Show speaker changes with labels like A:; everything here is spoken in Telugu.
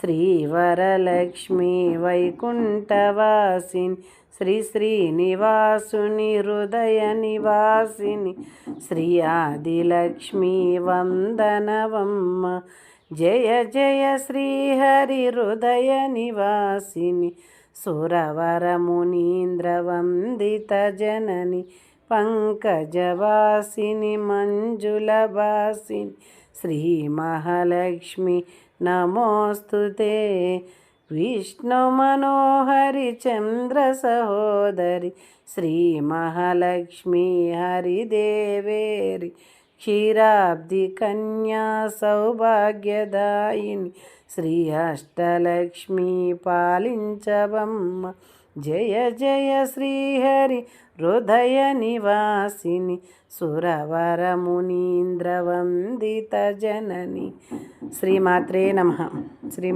A: శ్రీవరలక్ష్మి వైకుంఠవాసిని శ్రీ శ్రీనివాసుని హృదయ నివాసిని శ్రీ ఆదిలక్ష్మి వందనవమ్మ జయ జయ శ్రీహరి హృదయ నివాసిని సురవరమునీంద్రవందిత జనని పంకజవాసిని మంజులవాసిని శ్రీ మహాలక్ష్మి నమోస్తుతే. విష్ణు మనోహరి చంద్ర సహోదరి శ్రీ మహాలక్ష్మి హరిదేవేరి క్షీరాబ్ది కన్యా సౌభాగ్యదాయిని శ్రీ అష్టలక్ష్మి పాలించవమ్మ జయ జయ శ్రీహరి హృదయ నివాసిని సురవరమునీంద్రవందిత జనని శ్రీమాత్రే నమ శ్రీ